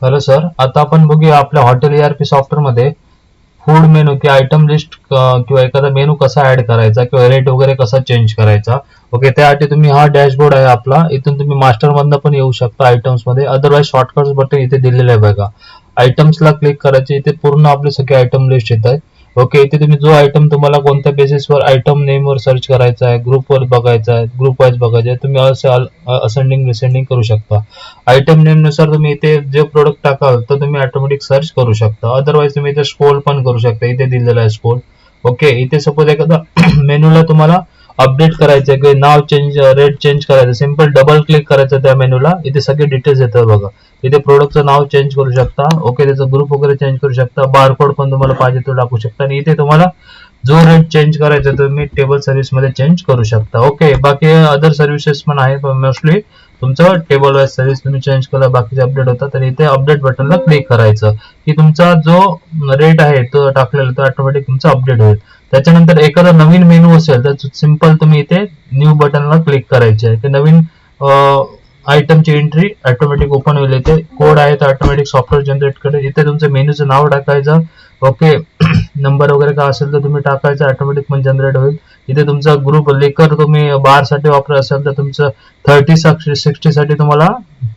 Hello sir. आता आपण बघूया आपल्या हॉटेल ईआरपी सॉफ्टवेअरमध्ये फूड मेनू किंवा आयटम लिस्ट किंवा एखादा मेनू कसा ऍड करायचा किंवा रेट वगैरे कसा चेंज करायचा. ओके त्यासाठी तुम्ही हा डॅशबोर्ड आहे आपला. इथून तुम्ही मास्टर मधनं पण येऊ शकता आयटम्समध्ये. अदरवाईज शॉर्टकट्स बटन इथे दिलेलं आहे बघा. आयटम्स ला क्लिक करायचे. इथे पूर्ण आपले सगळे आयटम लिस्ट येत आहे ओके इथे तुम्ही जो आयटम तुम्हाला कोणत्या बेसिसवर आयटम नेमवर सर्च करायचा आहे ग्रुपवर बघायचा आहे ग्रुप वाईज बघायचा आहे तुम्ही असं असेंडिंग डिसेंडिंग करू शकता. आयटम नेमनुसार तुम्ही इथे जे प्रोडक्ट टाकाल तर तुम्ही ऑटोमॅटिक सर्च करू शकता. अदरवाइज तुम्ही इथे स्क्रोल पण करू शकता. इथे दिलेला आहे स्क्रोल ओके इथे सपोज एखादा मेनूला तुम्हाला अपडेट करायचं आहे की नाव चेंज रेट चेंज करायचं सिंपल डबल क्लिक करायचं त्या मेनूला इथे सगळे डिटेल्स येतात बघा. इथे प्रोडक्टचं नाव चेंज करू शकता. ओके त्याचं ग्रुप वगैरे चेंज करू शकता. बारकोड पण तुम्हाला पाहिजे तो टाकू शकता. आणि इथे तुम्हाला जो रेट चेंज करायचा तुम्ही टेबल सर्व्हिसमध्ये चेंज करू शकता. ओके बाकी अदर सर्व्हिसेस पण आहे पण मोस्टली तुमचं टेबल वाईज सर्व्हिस तुम्ही चेंज केला बाकीचे अपडेट होतात. आणि इथे अपडेट बटनला क्लिक करायचं. की तुमचा जो रेट आहे तो टाकलेला तो ऑटोमॅटिक तुमचा अपडेट होईल. त्याच्यानंतर एखादा नवीन मेनू असेल तर सिंपल तुम्ही इथे न्यू बटनला क्लिक करायचे आहे. ते नवीन आयटमची एंट्री ऑटोमॅटिक ओपन होईल. इथे कोड आहे तर ऑटोमॅटिक सॉफ्टवेअर जनरेट करेल. इथे तुमचं मेनूचं नाव टाकायचं. ओके. नंबर वगैरे काय असेल तर तुम्ही टाकायचं. ऑटोमॅटिक पण जनरेट होईल. इथे तुमचा ग्रुप लेकर तुम्ही बारसाठी वापरत असाल तर तुमचं थर्टी सिक्स्टी साठी तुम्हाला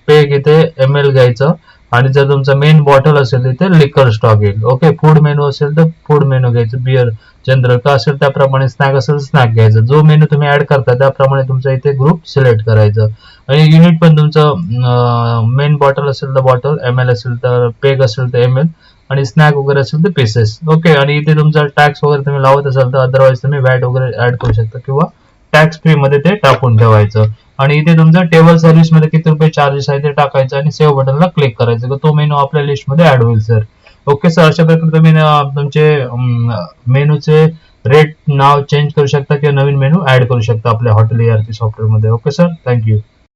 पेग इथे एम एल घ्यायचं. आणि जर तुमचं मेन बॉटल असेल तिथे लिकर स्टॉक येईल. ओके फूड मेनू असेल तर फूड मेनू घ्यायचं बिअर जनरल का असेल त्याप्रमाणे स्नॅक असेल स्नॅक घ्यायचं. जो मेनू तुम्ही ऍड करता त्याप्रमाणे तुमचा इथे ग्रुप सिलेक्ट करायचं. आणि युनिट पण तुमचं मेन बॉटल असेल तर बॉटल एम एल असेल तर पेग असेल तर एम एल आणि स्नॅक वगैरे असेल तर पीसेस ओके आणि इथे तुमचा टॅक्स वगैरे तुम्ही लावत असाल तर अदरवाईज तुम्ही वॅट वगैरे ऍड करू शकता किंवा टॅक्स फ्री मध्ये ते टाकून ठेवायचं. आणि इथे तुमचं टेबल सर्व्हिसमध्ये किती रुपये चार्जेस आहे ते टाकायचं आणि सेव्ह बटनला क्लिक करायचं. तर तो मेनू आपल्या लिस्टमध्ये ऍड होईल सर ओके सर अशा प्रकारे तुम्ही तुमचे मेनूचे रेट नाव चेंज करू शकता किंवा नवीन मेनू ऍड करू शकता आपल्या हॉटेल ईआरपी सॉफ्टवेअरमध्ये. Okay sir thank you